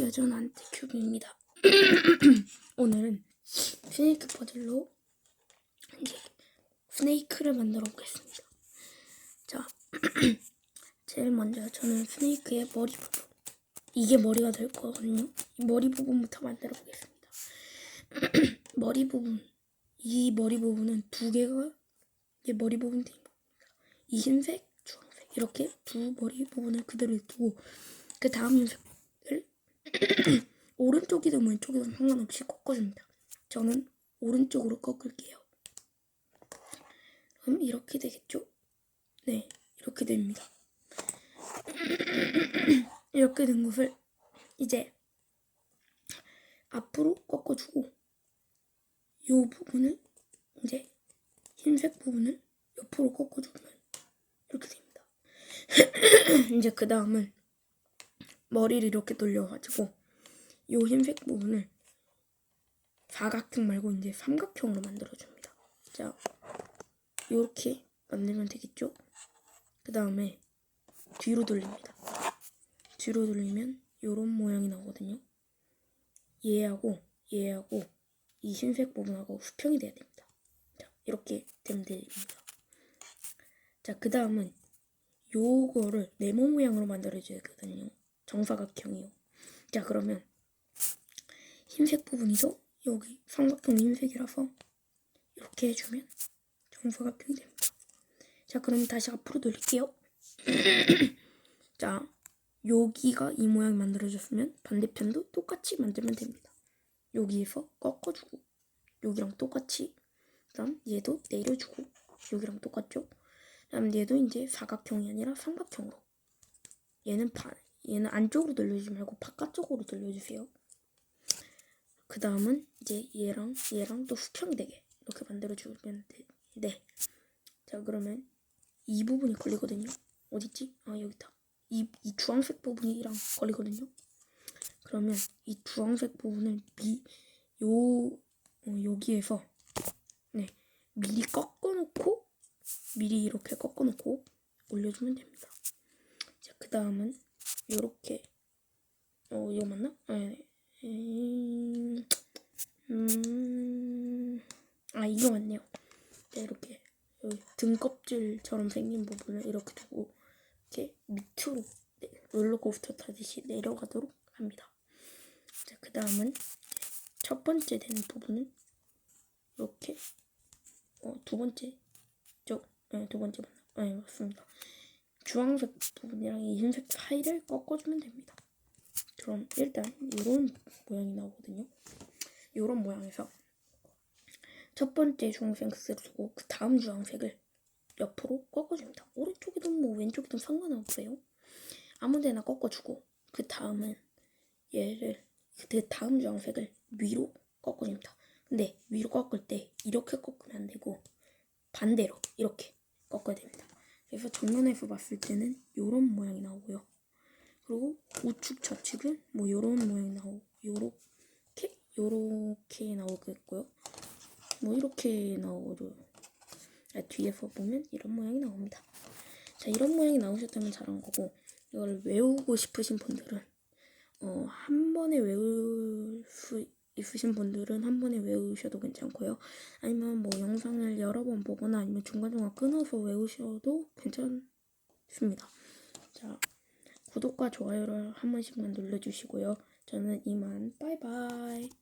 여전한테 큐브입니다. 오늘은 스네이크 퍼즐로 이제 스네이크를 만들어 보겠습니다. 자, 제일 먼저 저는 스네이크의 머리 부분 이게 머리가 될 거거든요. 이 머리 부분부터 만들어 보겠습니다. 머리 부분 이 머리 부분은 두 개가 이게 머리 부분 된 겁니다. 이 흰색, 주황색 이렇게 두 머리 부분을 그대로 두고 그 다음 흰색을 오른쪽이든 왼쪽이든 상관없이 꺾어줍니다. 저는 오른쪽으로 꺾을게요. 그럼 이렇게 되겠죠? 네, 이렇게 됩니다. 이렇게 된 것을 이제 앞으로 꺾어주고 이 부분을 이제 흰색 부분을 옆으로 꺾어주면 이렇게 됩니다. 이제 그 다음은 머리를 이렇게 돌려가지고 이 흰색 부분을 사각형 말고 이제 삼각형으로 만들어줍니다. 자, 이렇게 만들면 되겠죠? 그 다음에 뒤로 돌립니다. 뒤로 돌리면 이런 모양이 나오거든요. 얘하고 얘하고 이 흰색 부분하고 수평이 돼야 됩니다. 자, 이렇게 되면 됩니다. 자, 그 다음은 요거를 네모 모양으로 만들어줘야 되거든요. 정사각형이요. 자, 그러면 흰색 부분이죠? 여기 삼각형 흰색이라서 이렇게 해주면 정사각형이 됩니다. 자, 그럼 다시 앞으로 돌릴게요. 자, 여기가 이 모양 만들어졌으면 반대편도 똑같이 만들면 됩니다. 여기에서 꺾어주고 여기랑 똑같이 그다음 얘도 내려주고 여기랑 똑같죠? 그다음 얘도 이제 사각형이 아니라 삼각형으로 얘는 반 얘는 안쪽으로 돌려주지 말고 바깥쪽으로 돌려주세요. 그 다음은 이제 얘랑 얘랑 또 수평이 되게 이렇게 만들어주면 돼. 네. 자 그러면 이 부분이 걸리거든요. 어딨지? 아 여기 있다. 이, 이 주황색 부분이랑 걸리거든요. 그러면 이 주황색 부분을 미, 요, 어, 여기에서, 네, 미리 꺾어놓고, 미리 이렇게 꺾어놓고 올려주면 됩니다. 자, 그 다음은, 요렇게, 어, 이거 맞나? 아, 네. 음, 음, 아, 이거 맞네요. 네, 이렇게, 여기 등껍질처럼 생긴 부분을 이렇게 두고, 이렇게 밑으로 네, 롤러코스터 타듯이 내려가도록 합니다. 자, 그 다음은 첫 번째 되는 부분은 이렇게 어, 두 번째 저, 네, 두 번째 맞나? 네, 맞습니다. 주황색 부분이랑 이 흰색 사이를 꺾어주면 됩니다. 그럼 일단 이런 모양이 나오거든요. 이런 모양에서 첫 번째 주황색을 주고 그 다음 주황색을 옆으로 꺾어줍니다. 오른쪽이든 뭐 왼쪽이든 상관없어요. 아무데나 꺾어주고 그 다음은 얘를 그 다음 주황색을 위로 꺾어줍니다. 근데 위로 꺾을 때 이렇게 꺾으면 안 되고 반대로 이렇게 꺾어야 됩니다. 그래서 정면에서 봤을 때는 이런 모양이 나오고요. 그리고 우측 좌측은 뭐 이런 모양이 나오고 요렇게 요렇게 나오겠고요. 뭐 이렇게 나오고 뒤에서 보면 이런 모양이 나옵니다. 자 이런 모양이 나오셨다면 잘한 거고 이걸 외우고 싶으신 분들은 어, 한 번에 외울 수 있으신 분들은 한 번에 외우셔도 괜찮고요. 아니면 뭐 영상을 여러 번 보거나 아니면 중간중간 끊어서 외우셔도 괜찮습니다. 자, 구독과 좋아요를 한 번씩만 눌러주시고요. 저는 이만 빠이빠이.